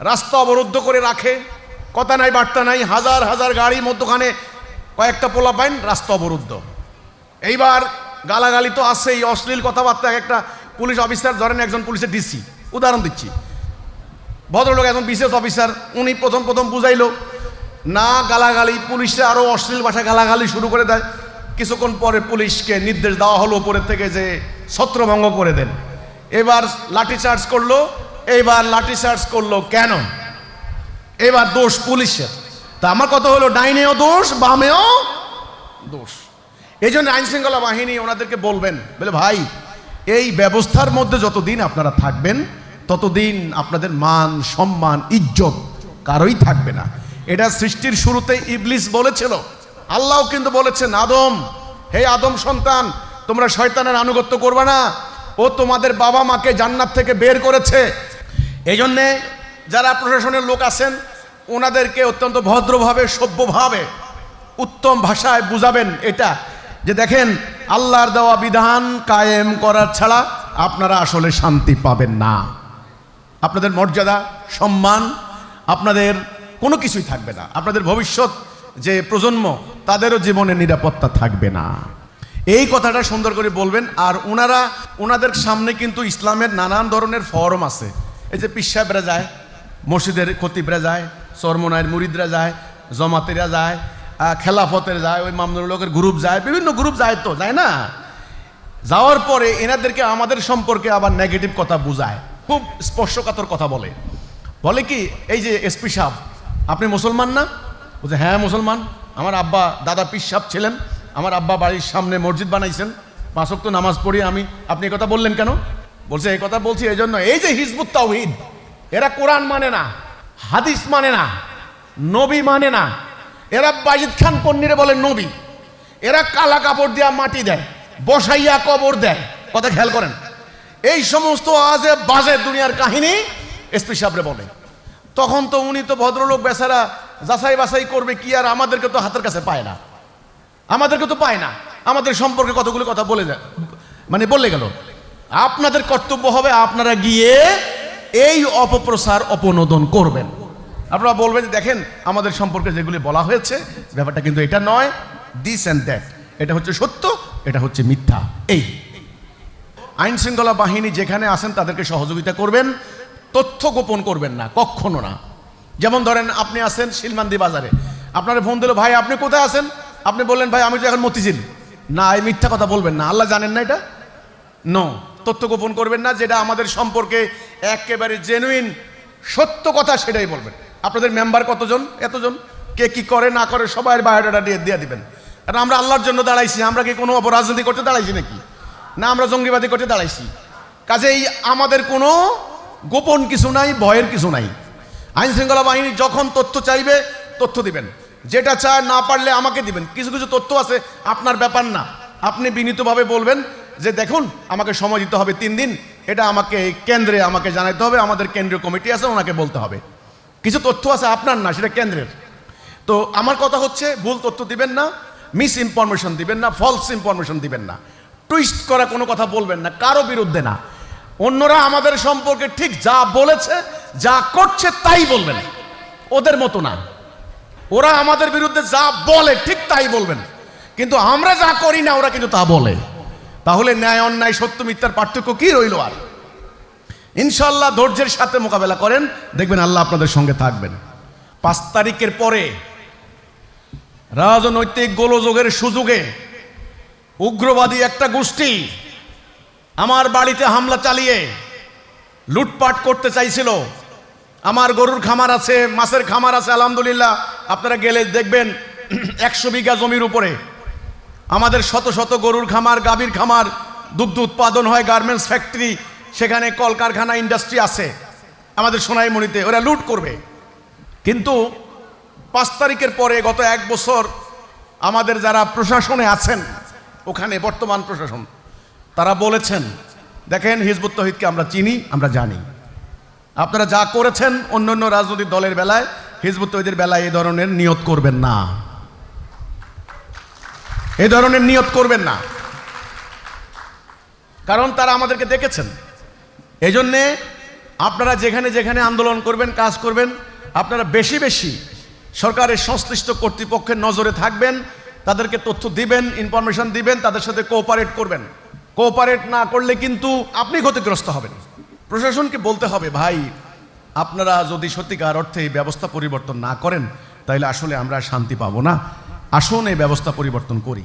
রাস্তা অবরুদ্ধ করে রাখে। কথা নাই, বার্তা নাই, হাজার হাজার গাড়ি মধ্যখানে কয়েকটা পোলা পাইন, রাস্তা অবরুদ্ধ। এইবার গালাগালি তো আছেই, অশ্লীল কথাবার্তা একটা পুলিশ অফিসার, ধরেন একজন পুলিশের ডিসি উদাহরণ দিচ্ছি। ভদ্রলোক একজন বিশেষ অফিসার, উনি প্রথম প্রথম বুঝাইল, না, গালাগালি, পুলিশে আরও অশ্লীল ভাষায় গালাগালি শুরু করে দেয়। কিছুক্ষণ পরে পুলিশকে নির্দেশ দেওয়া হলো উপরের থেকে যে ছত্রভঙ্গ করে দেন। এবার লাঠি চার্জ করল এইবার লাঠি চার্জ করল, কেন? এবার দোষ পুলিশের। তা আমার কথা হলো, ডাইনেও দোষ, বামেও দোষ। এই জন্য আইন শৃঙ্খলা বাহিনী ওনাদেরকে বলবেন, বলে, ভাই, এই ব্যবস্থার মধ্যে যতদিন আপনারা থাকবেন, ততদিন আপনাদের মান, সম্মান, ইজ্জত কারোই থাকবে না। এটা সৃষ্টির শুরুতে ইবলিস বলেছিল। আল্লাহ কিন্তু বলেছেন, আদম, হে আদম সন্তান, তোমরা শয়তানের আনুগত্য করবে না। ও তোমাদের বাবা মাকে জান্নাত থেকে বের করেছে। এই জন্যে যারা প্রশাসনের লোক আছেন, ওনাদেরকে অত্যন্ত ভদ্রভাবে, সভ্যভাবে, উত্তম ভাষায় বুঝাবেন এটা, যে দেখেন, আল্লাহর দেওয়া বিধান কায়েম করার ছাড়া আপনারা আসলে শান্তি পাবেন না। আপনাদের মর্যাদা, সম্মান, আপনাদের কোনো কিছুই থাকবে না। আপনাদের ভবিষ্যৎ যে প্রজন্ম, তাদেরও জীবনে নিরাপত্তা থাকবে না। এই কথাটা সুন্দর করে বলবেন, আর ওনারা, ওনাদের সামনে কিন্তু ইসলামের নানান ধরনের ফরম আছে। এই যে পিসাবরা যায়, মসজিদের খতিবরা যায় সরমনায়ের মুরিদরা যায়, জমাতেরা যায় খেলাফতের যায়, ওই মামনুর লোকের গ্রুপ যায়, বিভিন্ন গ্রুপ যায় তো, যায় না? যাওয়ার পরে এনাদেরকে আমাদের সম্পর্কে আবার নেগেটিভ কথা বুঝায়, খুব স্পর্শকাতর কথা বলে। বলে কি, এই যে এসপি সাহেব, আপনি মুসলমান না? বলছে হ্যাঁ মুসলমান। আমার আব্বা দাদা পিস সাহেব ছিলেন, আমার আব্বা বাড়ির সামনে মসজিদ বানাইছেন পাঁচক তো নামাজ পড়ি আমি, আপনি কথা বললেন কেন? বলছে, এই কথা বলছি এই জন্য। এই যে হিজবুত তাওহিদ, এরা কোরআন মানে না, হাদিস মানে না, নবী মানে না। এরা বাজিদ খান পন্নিরে বলে নবী। এরা কালা কাপড় দিয়া মাটি দেয়, বসাইয়া কবর দেয়। কথা খেয়াল করেন। এই সমস্ত আজে বাজে দুনিয়ার কাহিনী এসপি সাহেবরে বলে। তখন তো উনি তো ভদ্রলোক, বেচারা যাচাই বাছাই করবে কি আর আমাদেরকে তো হাতের কাছে পায় না। আমাদেরকে তো পায় না। আমাদের সম্পর্কে কতগুলো কথা বলে যায় মানে বলে গেল। আপনাদের কর্তব্য হবে আপনারা গিয়ে এই অপপ্রসার অপনোদন করবেন। আপনারা বলবেন যে দেখেন, আমাদের সম্পর্কে যেগুলি বলা হয়েছে, ব্যাপারটা কিন্তু এটা নয় দিস অ্যান্ড দ্যাট এটা হচ্ছে সত্য, এটা হচ্ছে মিথ্যা। এই। আইন শৃঙ্খলা বাহিনী যেখানে আসেন তাদেরকে সহযোগিতা করবেন, তথ্য গোপন করবেন না, কখনো না। যেমন ধরেন, আপনি আছেন শিলমান্দি বাজারে। আপনার ফোন দিল, ভাই, আপনি কোথায় আছেন? আপনি বললেন, ভাই, আমি তো এখন মতিঝিল। না, এই মিথ্যা কথা বলবেন না। আল্লাহ জানেন না এটা? নো তথ্য গোপন করবেন না, যেটা আমাদের সম্পর্কে একেবারে জেনুইন সত্য কথা সেটাই বলবেন। আপনাদের মেম্বার কতজন? এতজন? কে কি করে, না করে, সবাই বায়োডাটা দিয়ে দিয়ে দিবেন। কারণ আমরা আল্লাহর জন্য দাঁড়াইছি, আমরা কি কোনো অপরাজনীতি করতে দাঁড়াইছি নাকি? না, আমরা জঙ্গিবাদী করতে দাঁড়াইছি। কাজেই আমাদের কোনো গোপন কিছু নাই, ভয়ের কিছু নাই। আইন শৃঙ্খলা বাহিনী যখন তথ্য চাইবে, তথ্য দিবেন। যেটা চায় না পারলে আমাকে দিবেন। কিছু কিছু তথ্য আছে, আপনার ব্যাপার না। আপনি বিনীতভাবে বলবেন যে দেখুন, আমাকে সময় দিতে হবে তিন দিন। এটা আমাকে কেন্দ্রে আমাকে জানাইতে হবে, আমাদের কেন্দ্রীয় কমিটি আছে, ওনাকে বলতে হবে। কিছু তথ্য আছে আপনার না, সেটা কেন্দ্রের। তো আমার কথা হচ্ছে, ভুল তথ্য দিবেন না মিস ইনফরমেশন দিবেন না ফলস ইনফরমেশন দিবেন না। টুইস্ট করা কোনো কথা বলবেন না, কারও বিরুদ্ধে না। অন্যরা আমাদের সম্পর্কে ঠিক যা বলেছে, যা করছে তাই বলবেন। ওদের মতো না। ওরা আমাদের বিরুদ্ধে যা বলে, ঠিক তাই বলবেন। কিন্তু আমরা যা করি না, ওরা কিন্তু তা বলে। তাহলে ন্যায়, অন্যায়, সত্য, মিথ্যার পার্থক্য কি রইল আর? ইনশাল্লাহ ধৈর্যের সাথে মোকাবেলা করেন, দেখবেন আল্লাহ আপনাদের সঙ্গে থাকবেন। পাঁচ তারিখের পরে রাজনৈতিক গোলযোগের সুযোগে উগ্রবাদী একটা গোষ্ঠী আমার বাড়িতে হামলা চালিয়ে লুটপাট করতে চাইছিল। আমার গরুর খামার আছে, মাছের খামার আছে, আলহামদুলিল্লাহ। আপনারা গেলে দেখবেন একশো বিঘা জমির উপরে আমাদের শত শত গরুর খামার, গাভীর খামার, দুগ্ধ উৎপাদন হয় গার্মেন্টস ফ্যাক্টরি, সেখানে কলকারখানা ইন্ডাস্ট্রি আছে। আমাদের সোনাইমণিতে ওরা লুট করবে। কিন্তু পাঁচ তারিখের পরে গত এক বছর আমাদের যারা প্রশাসনে আছেন, ওখানে বর্তমান প্রশাসন, তারা বলেছেন, দেখেন হিজবুত তহিদকে আমরা চিনি, আমরা জানি। আপনারা যা করেছেন অন্য অন্য রাজনৈতিক দলের বেলায়, হিজবুত তহিদের বেলায় এই ধরনের নিয়ত করবেন না। এই ধরনের নিয়ত করবেন না। কারণ তারা আমাদেরকে দেখেছেন। এই জন্যে আপনারা যেখানে যেখানে আন্দোলন করবেন, কাজ করবেন, আপনারা বেশি বেশি সরকারের সংশ্লিষ্ট কর্তৃপক্ষের নজরে থাকবেন, তাদেরকে তথ্য দিবেন ইনফরমেশন দিবেন, তাদের সাথে কোঅপারেট করবেন। কোঅপারেট না করলে কিন্তু আপনি ক্ষতিগ্রস্ত হবেন। প্রশাসনকে বলতে হবে, ভাই, আপনারা যদি সত্যিকার অর্থে ব্যবস্থা পরিবর্তন না করেন তাহলে আসলে আমরা শান্তি পাবো না। আসুন এই ব্যবস্থা পরিবর্তন করি।